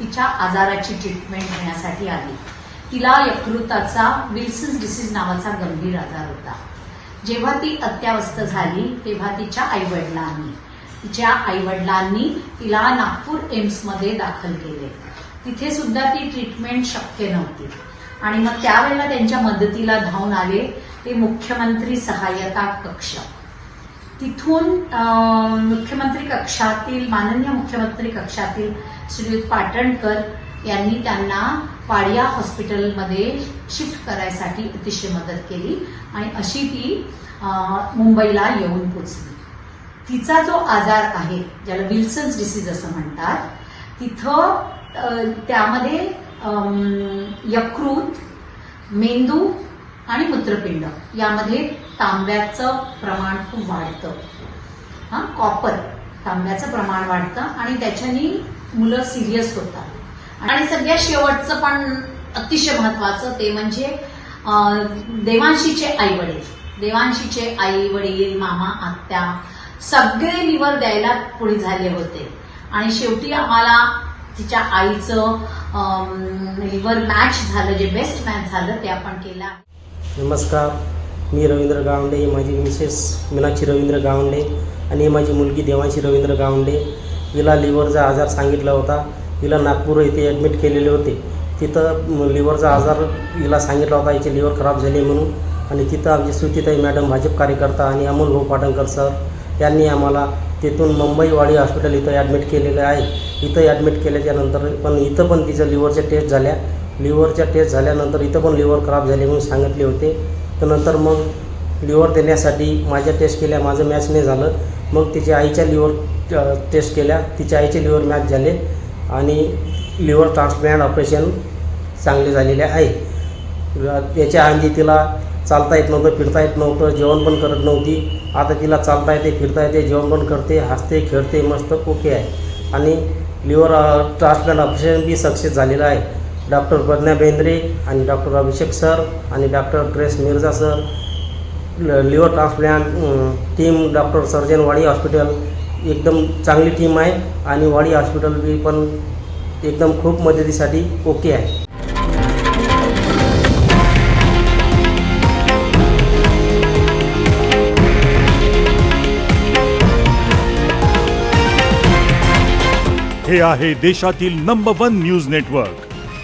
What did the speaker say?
तिच्या आजाराची ट्रीटमेंट घेण्यासाठी आली. तिला यकृताचा विल्सन्स डिसीज नावाचा गंभीर आजार होता. जेव्हा ती अत्यावस्थ झाली तेव्हा तिच्या आईवडिलांनी तिच्या आईवडिलांनी तिला नागपूर एम्समध्ये दाखल केले. तिथे सुद्धा ती ट्रीटमेंट शक्य नव्हती. आणि मग त्यावेळेला त्यांच्या मदतीला धावून आले ते मुख्यमंत्री सहाय्यता कक्ष. तिथून मुख्यमंत्री कक्षातील माननीय मुख्यमंत्री कक्षातील श्रीयुत पाटणकर यांनी त्यांना पाडिया हॉस्पिटलमध्ये शिफ्ट करायसाठी अतिशय मदत केली आणि अशी ती मुंबईला येऊन पोचली. तिचा जो आजार आहे ज्याला विल्सन्स डिसीज असं म्हणतात तिथं त्यामध्ये यकृत मेंदू आणि मूत्रपिंड यामध्ये तांब्याचं प्रमाण खूप वाढतं. हा कॉपर तांब्याचं प्रमाण वाढतं आणि त्याच्यानी मुलं सिरियस होतात. आणि सगळ्यात शेवटचं पण अतिशय महत्वाचं ते म्हणजे देवांशीचे आई वडील देवांशीचे आई वडील मामा आत्या सगळे लिव्हर द्यायला पुढे झाले होते. आणि शेवटी आम्हाला तिच्या आईचं लिव्हर मॅच झालं जे बेस्ट मॅच झालं ते आपण केलं. नमस्कार. मी रवींद्र गावंडे ही माझी मिसेस मीनाक्षी रवींद्र गावंडे आणि ही माझी मुलगी देवांशी रवींद्र गावंडे. हिला लिव्हरचा आजार सांगितला होता. हिला नागपूर येथे ॲडमिट केलेले होते. तिथं लिव्हरचा आजार हिला सांगितला होता. हिचे लिव्हर खराब झाले म्हणून. आणि तिथं आमची सुतीताई मॅडम भाजप कार्यकर्ता आणि अमोल भाऊ पाटणकर सर यांनी आम्हाला तिथून मुंबईवाडी हॉस्पिटल इथं ॲडमिट केलेलं आहे. इथं ॲडमिट केल्याच्यानंतर पण इथं पण तिचं लिव्हरच्या टेस्ट झाल्या. लिव्हरच्या टेस्ट झाल्यानंतर इथं पण लिव्हर खराब झाले म्हणून सांगितले होते. तर नंतर मग लिव्हर देण्यासाठी माझ्या टेस्ट केल्या माझं मॅच नाही झालं. मग तिच्या आईच्या लिव्हर टेस्ट केल्या. तिच्या आईचे लिव्हर मॅच झाले आणि लिव्हर ट्रान्सप्लांट ऑपरेशन चांगले झालेले आहे. याच्या आधी तिला चालता येत नव्हतं फिरता येत नव्हतं जेवण पण करत नव्हती. आता तिला चालता येते फिरता येते जेवण पण करते हसते खेळते मस्त ओके आहे. आणि लिव्हर ट्रान्सप्लांट ऑपरेशन बी सक्सेस झालेलं आहे. डॉक्टर प्रज्ञा बेंद्रे आणि डॉक्टर अभिषेक सर आणि डॉक्टर ग्रेस मिर्झा सर ल- liver transplant team doctor surgeon Wadi hospital एकदम चांगली टीम आहे आणि वाडी हॉस्पिटल बी पण एकदम खूप मदतीसाठी ओके आहे. हे आहे देशातील नंबर वन न्यूज नेटवर्क